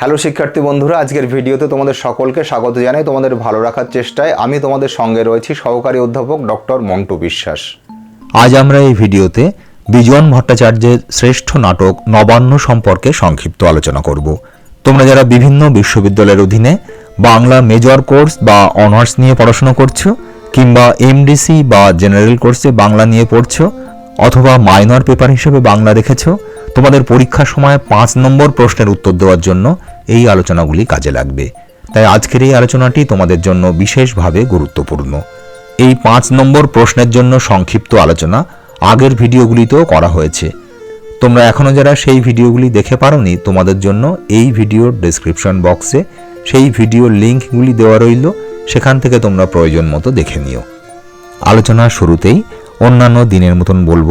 Hello শিক্ষার্থী বন্ধুরা, আজকের ভিডিওতে তোমাদের সকলকে স্বাগত জানাই তোমাদের ভালো রাখার চেষ্টায়। আমি তোমাদের সঙ্গে রয়েছি সহকারী অধ্যাপক ডক্টর মন্টু বিশ্বাস। আজ আমরা এই ভিডিওতে বিজন ভট্টাচার্যের শ্রেষ্ঠ নাটক নবান্ন সম্পর্কে সংক্ষিপ্ত আলোচনা করব। তোমরা যারা বিভিন্ন বিশ্ববিদ্যালয়ের অধীনে বাংলা মেজর কোর্স বা অনার্স নিয়ে পড়াশোনা করছ, কিংবা এমডিসি বা জেনারেল কোর্সে বাংলা নিয়ে পড়ছো, অথবা মাইনর পেপার হিসেবে বাংলা রেখেছো তোমাদের পরীক্ষার সময় পাঁচ নম্বর প্রশ্নের উত্তর দেওয়ার জন্য এই আলোচনাগুলি কাজে লাগবে। তাই আজকের এই আলোচনাটি তোমাদের জন্য বিশেষভাবে গুরুত্বপূর্ণ। এই পাঁচ নম্বর প্রশ্নের জন্য সংক্ষিপ্ত আলোচনা আগের ভিডিওগুলিতেও করা হয়েছে। তোমরা এখনও যারা সেই ভিডিওগুলি দেখে পারোনি, তোমাদের জন্য এই ভিডিওর ডেসক্রিপশন বক্সে সেই ভিডিওর লিঙ্কগুলি দেওয়া রইল। সেখান থেকে তোমরা প্রয়োজন মতো দেখে নিও। আলোচনার শুরুতেই অন্যান্য দিনের মতন বলব,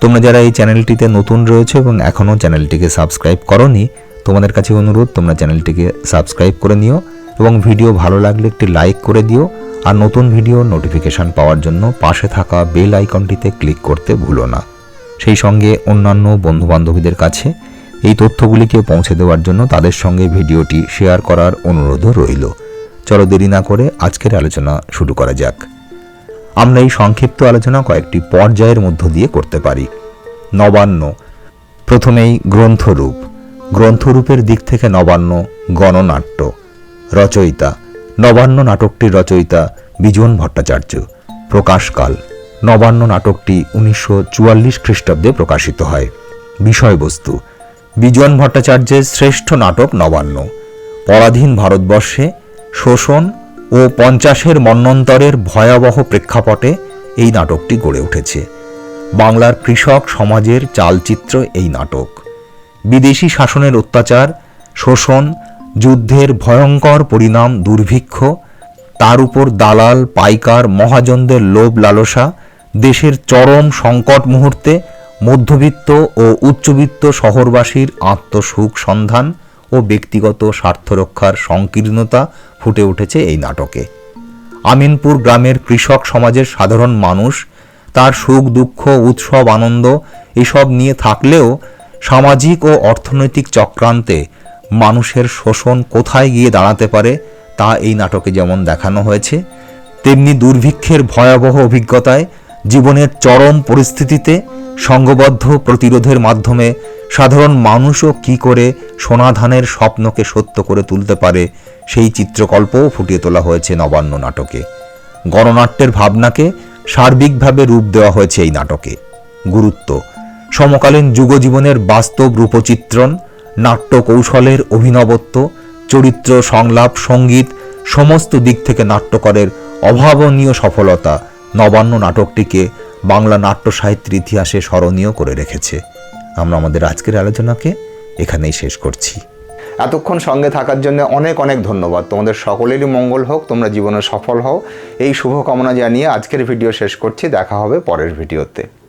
তোমরা যারা এই চ্যানেলটিতে নতুন রয়েছে এবং এখনও চ্যানেলটিকে সাবস্ক্রাইব করনি তোমাদের কাছে অনুরোধ, তোমরা চ্যানেলটিকে সাবস্ক্রাইব করে নিও এবং ভিডিও ভালো লাগলে একটি লাইক করে দিও আর নতুন ভিডিও নোটিফিকেশন পাওয়ার জন্য পাশে থাকা বেল আইকনটিতে ক্লিক করতে ভুলো না। সেই সঙ্গে অন্যান্য বন্ধুবান্ধবীদের কাছে এই তথ্যগুলিকে পৌঁছে দেওয়ার জন্য তাদের সঙ্গে ভিডিওটি শেয়ার করার অনুরোধও রইল। চলো দেরি না করে আজকের আলোচনা শুরু করা যাক। আমরা এই সংক্ষিপ্ত আলোচনা কয়েকটি পর্যায়ের মধ্য দিয়ে করতে পারি। নবান্ন, প্রথমেই গ্রন্থরূপ। গ্রন্থরূপের দিক থেকে নবান্ন গণনাট্য, রচয়িতা। নবান্ন নাটকটির রচয়িতা বিজন ভট্টাচার্য। প্রকাশকাল, নবান্ন নাটকটি উনিশশো চুয়াল্লিশ খ্রিস্টাব্দে প্রকাশিত হয়। বিষয়বস্তু, বিজন ভট্টাচার্যের শ্রেষ্ঠ নাটক নবান্ন। পরাধীন ভারতবর্ষে শোষণ ও পঞ্চাশের মন্বন্তরের ভয়াবহ প্রেক্ষাপটে এই নাটকটি গড়ে উঠেছে। বাংলার কৃষক সমাজের চালচিত্র এই নাটক। বিদেশি শাসনের অত্যাচার, শোষণ, যুদ্ধের ভয়ঙ্কর পরিণাম দুর্ভিক্ষ, তার উপর দালাল, পাইকার, মহাজনদের লোভ লালসা, দেশের চরম সংকট মুহূর্তে মধ্যবিত্ত ও উচ্চবিত্ত শহরবাসীর আত্মসুখ সন্ধান ও ব্যক্তিগত স্বার্থরক্ষার সংকীর্ণতা ফুটে উঠেছে এই নাটকে। আমিনপুর গ্রামের কৃষক সমাজের সাধারণ মানুষ, তার সুখ, দুঃখ, উৎসব, আনন্দ এসব নিয়ে থাকলেও সামাজিক ও অর্থনৈতিক চক্রান্তে মানুষের শোষণ কোথায় গিয়ে দাঁড়াতে পারে, তা এই নাটকে যেমন দেখানো হয়েছে, তেমনি দুর্ভিক্ষের ভয়াবহ অভিজ্ঞতায় জীবনের চরম পরিস্থিতিতে সংঘবদ্ধ প্রতিরোধের মাধ্যমে সাধারণ মানুষও কি করে সোনাধানের স্বপ্নকে সত্য করে তুলতে পারে, সেই চিত্রকল্পও ফুটিয়ে তোলা হয়েছে নবান্ন নাটকে। গণনাট্যের ভাবনাকে সার্বিকভাবে রূপ দেওয়া হয়েছে এই নাটকে। গুরুত্ব সমকালীন যুগজীবনের বাস্তব রূপচিত্রণ নাট্য কৌশলের অভিনবত্ব, চরিত্র, সংলাপ, সংগীত, সমস্ত দিক থেকে নাট্যকরের অভাবনীয় সফলতা নবান্ন নাটকটিকে বাংলা নাট্য সাহিত্যের ইতিহাসে স্মরণীয় করে রেখেছে। আমরা আমাদের আজকের আলোচনাকে এখানেই শেষ করছি। এতক্ষণ সঙ্গে থাকার জন্য অনেক অনেক ধন্যবাদ। তোমাদের সকলেরই মঙ্গল হোক, তোমরা জীবনে সফল হও। এই শুভকামনা জানিয়ে আজকের ভিডিও শেষ করছি। দেখা হবে পরের ভিডিওতে।